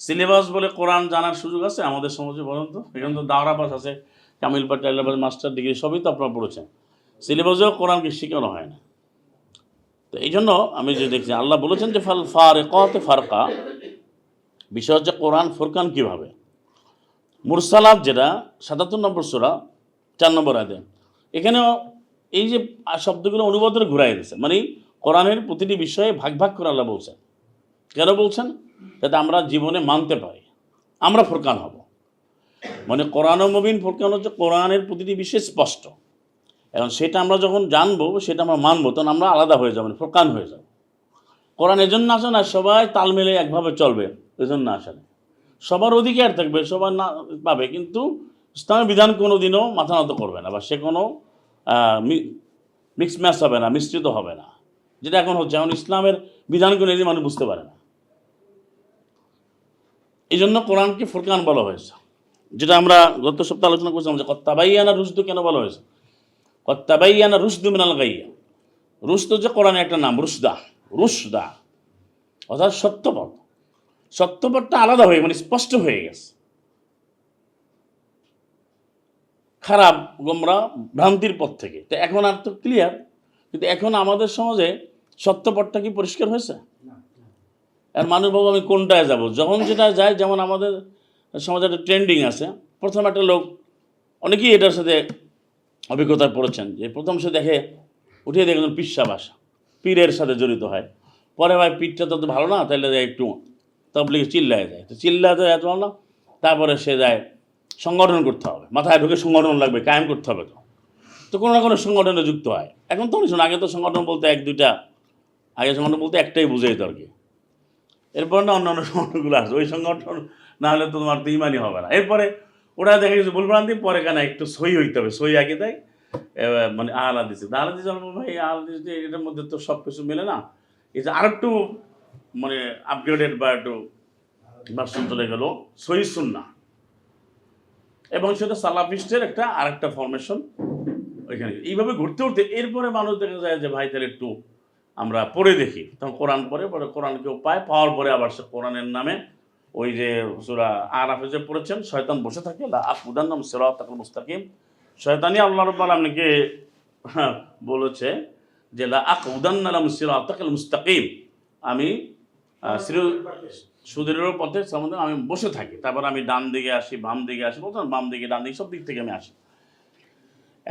Syllabus বলে কোরআন জানার সুযোগ আছে আমাদের সমাজে বলেন তো? এখানে তো দাওরা পাস আছে, কামিল টাইলাবাস মাস্টার ডিগ্রি, সবই তো আপনারা পড়েছেন। সিলেবাসেও কোরআনকে শেখানো হয় না। তো এই জন্য আমি যে দেখছি, আল্লাহ বলেছেন যে, ফাল ফারে কতে ফারকা। বিষয় হচ্ছে কোরআন ফুরকান কীভাবে? মুরসালাত যেটা, সাতাত্তর নম্বর সোরা, চার নম্বর আয়তে। এখানেও এই যে শব্দগুলো অনুবাদের ঘুরাই দিয়েছে মানে কোরআনের প্রতিটি বিষয়ে ভাগ ভাগ করে আল্লাহ বলছেন। কেন বলছেন? যাতে আমরা জীবনে মানতে পারি। আমরা ফোরকান হব। মানে কোরআন মবিন ফোরকান হচ্ছে কোরআনের প্রতিটি বিষয় স্পষ্ট। এখন সেটা আমরা যখন জানব, সেটা আমরা মানবো, তখন আমরা আলাদা হয়ে যাব মানে ফোরকান হয়ে যাব। কোরআন এজন্য আসে না, সবাই তাল মিলে একভাবে চলবে, এজন্য আসে না। সবার অধিকার থাকবে, সবার না পাবে, কিন্তু ইসলামের বিধান কোনো দিনও মাথা নত করবে না, বা সে কোনো মিক্স ম্যাচ হবে না, মিশ্রিত হবে না। যেটা এখন হচ্ছে, এখন ইসলামের বিধানগুলো এই মানুষ বুঝতে পারে না। এই জন্য কোরআনকে ফুরকান বলা হয়েছে। যেটা আমরা গত সপ্তাহে আলোচনা করছিলাম যে, কত্তাবাইয়ানা রুশদু কেন বলা হয়েছে? কত্তাবাইয়ানা রুশদু মিনাল গাইয়া। রুশদ হচ্ছে কোরআনের একটা নাম, রুশদা রুশদা। অর্থাৎ সত্যপথ। সত্যপথটা আলাদা হয়ে মানে স্পষ্ট হয়ে গেছে। খারাপ, গোমরা, ভ্রান্তির পথ থেকে। তো এখন আর তো ক্লিয়ার কিন্তু এখন আমাদের সমাজে সত্যপথটা কি পরিষ্কার হয়েছে? আর মানুষ ভাবো আমি কোনটায় যাব? যখন যেটা যায়, যেমন আমাদের সমাজে একটা ট্রেন্ডিং আছে। প্রথম একটা লোক, অনেকেই এটার সাথে অভিজ্ঞতায় পড়েছেন যে প্রথম সে দেখে উঠিয়ে দেখে বাসা পীরের সাথে জড়িত হয়। পরে ভাই, পীরটা তো ভালো না, তাহলে একটু তবলিগে চিল্লায় যায়। তো চিল্লাতে এত ভালো না, তারপরে সে যায়, সংগঠন করতে হবে। মাথায় ঢুকে সংগঠন লাগবে, কায়েম করতে হবে তো। তো কোনো না কোনো সংগঠনে যুক্ত হয়। এখন তো শুনুন, আগে তো সংগঠন বলতে এক, দুইটা, আগে সংগঠন বলতে একটাই বুঝেই তো আর কি। এরপর না অন্যান্য সংগঠনগুলো আসবে ওই সংগঠন না হলে তো তোমার তো ইমানই হবে না। এরপরে ওরা দেখে গেছে ভুলভ্রান্তি পরে কেন একটু সই হইতে হবে, সই আগে দেয় মানে আহলা দিছে আহলা দিছে ভাই, আহলা দিছে এটার মধ্যে তো সব কিছু মেলে না। এই যে আরেকটু মানে আপগ্রেডেড বা একটু ভার্সন চলে গেল, সই সুন্না এবং সেটা সালাফিস্টের একটা আরেকটা ফরমেশন ওইখানে এইভাবে ঘুরতে ঘুরতে এরপরে মানুষ দেখা যায় যে, ভাই, তাহলে একটু আমরা পড়ে দেখি। তখন কোরআন পড়ে, পরে কোরআন কেউ পায়, পাওয়ার পরে আবার সে কোরআনের নামে ওই যে সুরা আর যে পড়েছেন, শয়তান বসে থাকে আকুদার নাম সেরাত তাকুল মুস্তাকিম। শয়তানি আল্লাহ রব্বাল আপনাকে বলেছে যে, লা আকুদান্নালাম সিরাত তাকুল মুস্তাকিম। আমি সুদৃঢ় পথে সম্বন্ধে আমি বসে থাকি। তারপর আমি ডান দিকে আসি, বাম দিকে আসি বলতাম বাম দিকে, ডান দিকে, সব দিক থেকে আমি আসি।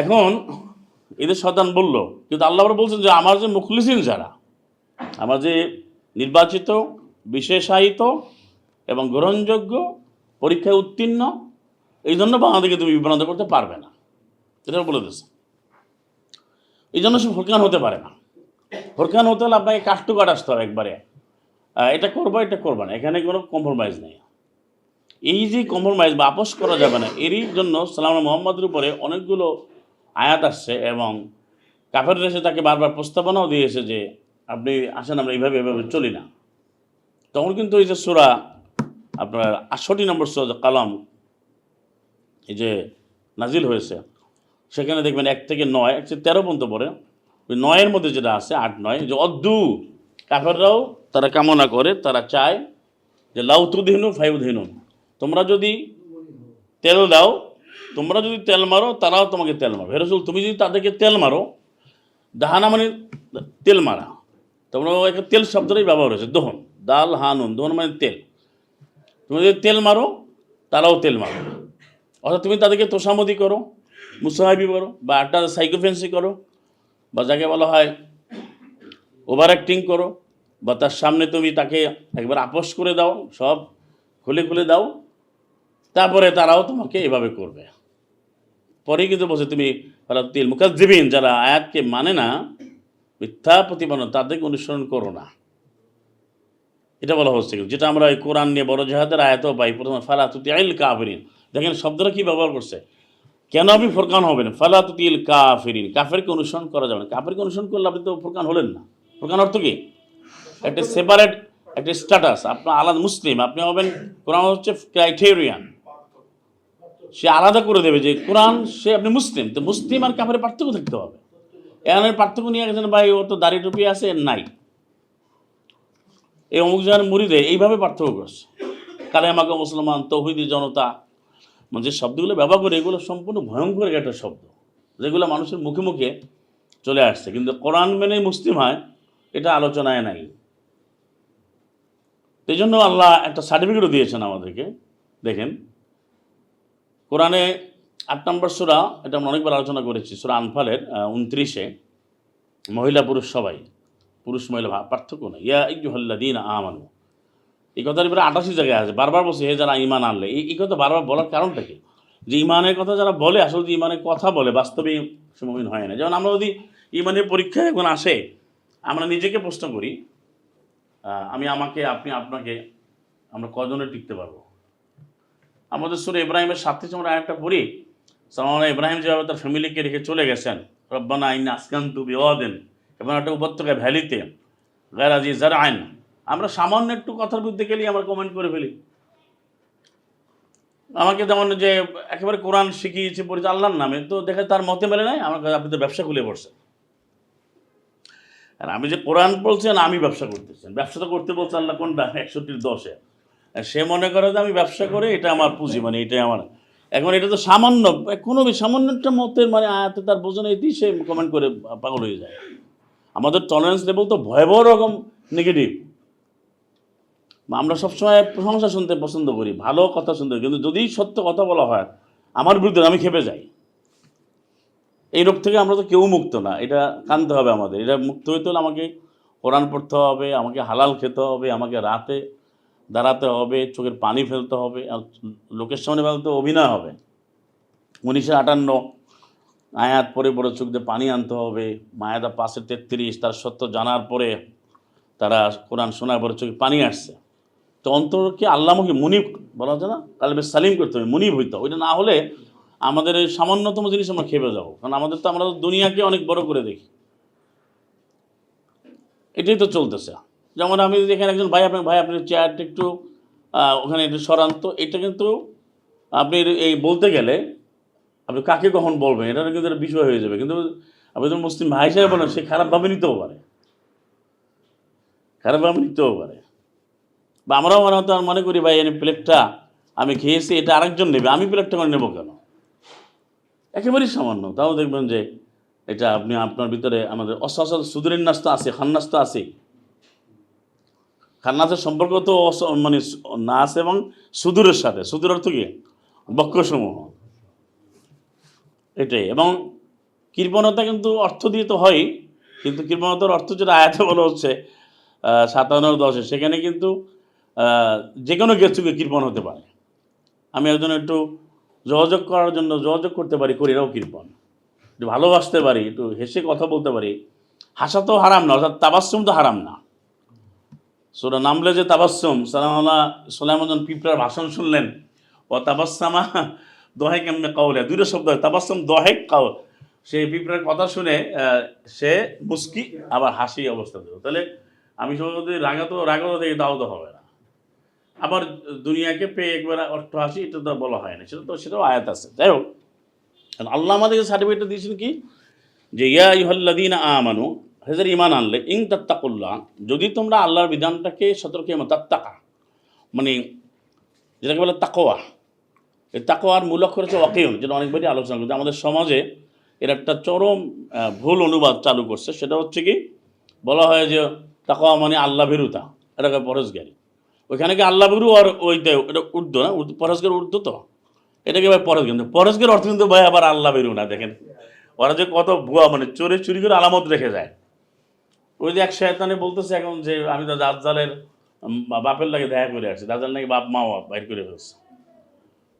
এখন এদের শতান বলল, কিন্তু আল্লাহ বলছেন যে আমার যে মুখলিসিন যারা, আমার যে নির্বাচিত, বিশেষায়িত এবং গ্রহণযোগ্য, পরীক্ষায় উত্তীর্ণ, এই জন্য বাংলাদেশকে তুমি বিভ্রান্ত করতে পারবে না। এটা বলে দিয়েছে। এই জন্য সে ফরকান হতে পারে না। ফরকান হতে হলে আপনাকে কাষ্টু কাট আসতে হবে একবারে। এটা করব এটা করব না। এখানে কোনো কম্প্রোমাইজ নেই। এই যে কম্প্রোমাইজ বা আপোষ করা যাবে না, এরই জন্য সালাম মোহাম্মদের উপরে অনেকগুলো আয়াত আসছে এবং কাফের এসে তাকে বারবার প্রস্তাবনাও দিয়েছে যে, আপনি আসেন, আমরা এইভাবে এভাবে চলি না। তখন কিন্তু এই যে সুরা, আপনার আটষট্টি নম্বর সুরা কালাম, এই যে নাজিল হয়েছে, সেখানে দেখবেন এক থেকে নয়, এক তেরো পর্যন্ত পরে ওই নয়ের মধ্যে যেটা আছে, আট, নয় যে অদ্দু, কাফেররাও তারা কামনা করে, তারা চায় যে লাউতুদিনু ফাইউদিনুন। তোমরা যদি তেল দাও তোমরা যদি তেল মারো, তারাও তোমাকে তেল মারো হেরসুল তুমি যদি তাদেরকে তেল মারো, দাহানা মানে তেল মারা। তোমরা একটা তেল শব্দটাই ব্যবহার হয়েছে, দহন। দাল হানুন দহন মানে তেল। তুমি যদি তেল মারো, তারাও তেল মারো অর্থাৎ তুমি তাদেরকে তোষামতি করো, মুসাহাবি করো, বা একটা সাইকোফেন্সি করো, বা যাকে বলা হয় ওভার অ্যাক্টিং করো, বা তার সামনে তুমি তাকে একবার আপোষ করে দাও, সব খুলে খুলে দাও, তারপরে তারাও তোমাকে এভাবে করবে। পরেই কিন্তু বলছে, তুমি তিল মুখাজিবিন যারা আয়াতকে মানে না, মিথ্যা প্রতিপাদন তাদেরকে অনুসরণ করো না। এটা বলা হচ্ছে যেটা আমরা এই কোরআন নিয়ে বড় জাহাদের আয়াতও পাই, প্রথমে ফালাতুতি আইল কাফিরিন। দেখেন শব্দটা কী ব্যবহার করছে? কেন আপনি ফোরকান হবেন? ফালাতুতিল কাফিরিন। কাফেরকে অনুসরণ করা যাবে না। কাফেরকে অনুসরণ করলে আপনি তো ফোরকান হলেন না। ফোরকান অর্থ কি? একটা সেপারেট একটা স্ট্যাটাস আপনার আলাদা মুসলিম, আপনি হবেন, কোরআন হচ্ছে ক্রাইটেরিয়ান। সে আলাদা করে দেবে যে কোরআন, সে আপনি মুসলিম, তো মুসলিম আর কাপড়ের পার্থক্য থাকতে হবে। এখানে পার্থক্য নিয়ে একজন ভাই, ও তো দাড়ি টুপি আছে, নাই। এই অমুক জায়গার মুড়িদে এইভাবে পার্থক্য করছে। কালেমাকে মুসলমান, তৌহিদি জনতা মানে যে শব্দগুলো ব্যবহার করে, এগুলো সম্পূর্ণ ভয়ঙ্কর একটা শব্দ, যেগুলো মানুষের মুখে মুখে চলে আসছে। কিন্তু কোরআন মেনে মুসলিম হয়, এটা আলোচনায় নাই। এই জন্য আল্লাহ একটা সার্টিফিকেটও দিয়েছেন আমাদেরকে। দেখেন কোরআনে আট নম্বর সুরা, এটা আমরা অনেকবার আলোচনা করেছি, সুরা আনফালের উনত্রিশে। মহিলা পুরুষ সবাই, পুরুষ মহিলা পার্থক্য নেই। ইয়া ইজুহাল্লা দিন আমানু। এই কথার এবারে আটাশি জায়গায় আছে, বারবার বলছে, হে যারা ইমান আনলে। এই কথা বারবার বলার কারণটা কি? যে ইমানের কথা যারা বলে, আসলে যে ইমানের কথা বলে, বাস্তবে সমীন হয় না। যেমন আমরা যদি ইমানের পরীক্ষায় এখন আসে, আমরা নিজেকে প্রশ্ন করি আমি আমাকে, আপনি আপনাকে, আমরা কজনে টিকতে পারব? আমাদের সুরে ইব্রাহিমের সাথে আমরা একটা পড়ি সালামাল্লাহ ইব্রাহিম যেভাবে তার ফ্যামিলিকে রেখে চলে গেছেন, রব্বানা আইন আসকান্তু বিওয়াদেন, এবং একটা উপত্যকা ভ্যালিতে গারাজি যার আইন আমরা সামান্য একটু কথার বিরুদ্ধে গেলেই আমরা কমেন্ট করে ফেলি। আমাকে যেমন যে একেবারে কোরআন শিখিয়েছে, পড়েছে আল্লাহর নামে, তো দেখে তার মতে মেলে নাই, আমার কাছে আপনি তো ব্যবসা খুলে পড়ছেন আর আমি যে কোরআন বলছেন আমি ব্যবসা করতেছেন ব্যবসা তো করতে বলছে আল্লাহ কোনটা? একষট্টির দশে। সে মনে করে যে আমি ব্যবসা করে, এটা আমার পুঁজি মানে এটাই আমার। এখন এটা তো সামান্য, কোনো সামান্য একটা মতের মানে আয়াতে তার বোঝানো এতেই সে কমেন্ট করে পাগল হয়ে যায়। আমাদের টলারেন্স লেভেল তো ভয়াবহ রকম নেগেটিভ আমরা সবসময় প্রশংসা শুনতে পছন্দ করি, ভালো কথা শুনতে কিন্তু যদি সত্য কথা বলা হয়, আমার বিরুদ্ধে আমি খেপে যাই। এই রোগ থেকে আমরা তো কেউ মুক্ত না, এটা কানতে হবে আমাদের। এটা মুক্ত হইতে হলে আমাকে কোরআন পড়তে হবে, আমাকে হালাল খেতে হবে, আমাকে রাতে দাঁড়াতে হবে, চোখের পানি ফেলতে হবে, আর লোকের সামনে ফেলতে অভিনয় হবে। উনিশশো আটান্ন আয়াত পরে বড় চোখ দিয়ে পানি আনতে হবে মায়াদা পাশে তেত্রিশ, তার সত্য জানার পরে তারা কোরআন শোনার পরে চোখে পানি আসছে। তো অন্তরকে আল্লাহমুখী মুনিব বলা হচ্ছে না? কালবে সালিম করতে হবে, মুনিব হইতে ওইটা না হলে আমাদের এই সামান্যতম জিনিস আমরা খেপে যাব। কারণ আমাদের তো আমরা দুনিয়াকে অনেক বড় করে দেখি। এটাই তো চলতেছে। যেমন আমি যদি এখানে একজন ভাই আপনার ভাই আপনার চেয়ারটা একটু ওখানে একটু সরান তো, এটা কিন্তু আপনি এই বলতে গেলে আপনি কাকে কখন বলবেন? এটা কিন্তু একটা বিষয় হয়ে যাবে। কিন্তু আপনি তো মুসলিম ভাই হিসেবে বলেন, সে খারাপভাবে নিতেও পারে। খারাপভাবে নিতেও পারে। বা আমরাও মনে হতো মনে করি, ভাই, এই প্লেটটা আমি খেয়েছি, এটা আরেকজন নেবে। আমি প্লেটটা করে নেব কেন? একেবারেই সামান্য। তাও দেখবেন যে এটা আপনি, আপনার ভিতরে আমাদের অসল সুদূরের নাচ তো আছে খান্নাস তো আছেই খান্নাসের সম্পর্ক তো মানে সু- নাচ এবং সুদূরের সাথে। সুদূর অর্থ কি? বক্ষসমূহ। এটাই। এবং কৃপণতা কিন্তু অর্থ দিয়ে তো হয় কিন্তু কৃপণতার অর্থ যেটা আয়াতে বলা হচ্ছে সাতান্ন দশে, সেখানে কিন্তু যে কোনো কিছুকে কৃপণ হতে পারে। আমি একজন একটু যোগাযোগ করার জন্য যোগাযোগ করতে পারি করি এরাও কৃপণ। একটু ভালোবাসতে পারি, একটু হেসে কথা বলতে পারি। হাসা তো হারাম না, অর্থাৎ তাবাসুম তো হারাম না। সোরা নামলে যে তাবাসুম সালামাল্লাহ সোলামজন পিঁপড়ার ভাষণ শুনলেন, ও তাবাসামা দহেক এমনি কাউলে, দুইটা শব্দ তাবাসুম দহেক কাউ সেই পিঁপড়ার কথা শুনে সে মুস্কি, আবার হাসি অবস্থা দেব তাহলে আমি যদি রাগাতো রাগাতো দেখে তাও তো হবে না। আবার দুনিয়াকে পেয়ে একবার অর্থ হাসি, এটা তো বলা হয় না। সেটা তো, সেটাও আয়াত আছে। যাই হোক, আল্লাহ আমাদেরকে সার্টিফিকেটটা দিয়েছেন কি? যে ইয়া ইহল্লাদিন আমানু হেজার ইমান আনলে, ইং তাত্তাকুল্লাহ, যদি তোমরা আল্লাহর বিধানটাকে সতর্ক তাত্তাকা। মানে যেটাকে বলে তাকোয়া এই তাকোয়ার মূল অক্ষর হচ্ছে ওয়াকিউন, যেটা অনেকবারই আলোচনা করছে। আমাদের সমাজে এর একটা চরম ভুল অনুবাদ চালু করছে। সেটা হচ্ছে কি, বলা হয় যে তাকোয়া মানে আল্লাহ ভেরুতা, এটাকে পরশগারি ওইখানে কি আল্লাহ বেরু আর ওইটা এটা উর্দু না? পরশগের উর্দু তো? এটাকে ভাই পরশ কিন্তু পরশগের অর্থ কিন্তু ভাই আবার আল্লাহ বেরু না, দেখেন। ওরা যে কত ভুয়া মানে চোরে চুরি করে আলামত রেখে যায়। ওই যে এক শয়তানে বলতেছে এখন যে আমি তো দাজ্জালের বাপের লাগে দেখা করে আসছি। দাজ্জাল নাকি বাপ মা বাপ বাইর করে ফেলছে।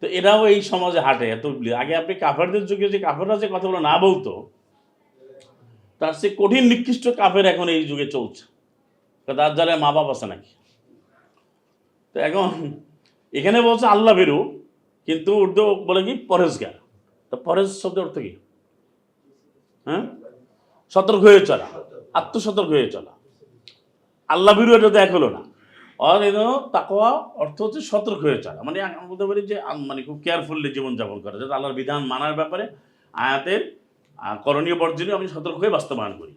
তো এরাও এই সমাজে হাঁটে, এত আগে আপনি কাফেরদের যুগে যে কাফেররা যে কথাগুলো না বলতো, তার সে কঠিন নিকৃষ্ট কাফের এখন এই যুগে চলছে। দাজ্জালের মা বাপ আছে নাকি? তো এখন এখানে বলছে আল্লাহ বেরু, কিন্তু উর্দু বলে কি? পরেশগার তো পরেশ শব্দের অর্থ কি? হ্যাঁ? সতর্ক হয়ে চলা। আত্মসতর্ক হয়ে চলা। আল্লাহ বিরু এটা তো এক হলো না। এই তাকোয়া অর্থ হচ্ছে সতর্ক হয়ে চলা। মানে আমি বলতে পারি যে মানে খুব কেয়ারফুললি জীবনযাপন করা। যাতে আল্লাহর বিধান মানার ব্যাপারে, আয়াতের করণীয় বর্জনীয় আমি সতর্ক হয়ে বাস্তবায়ন করি।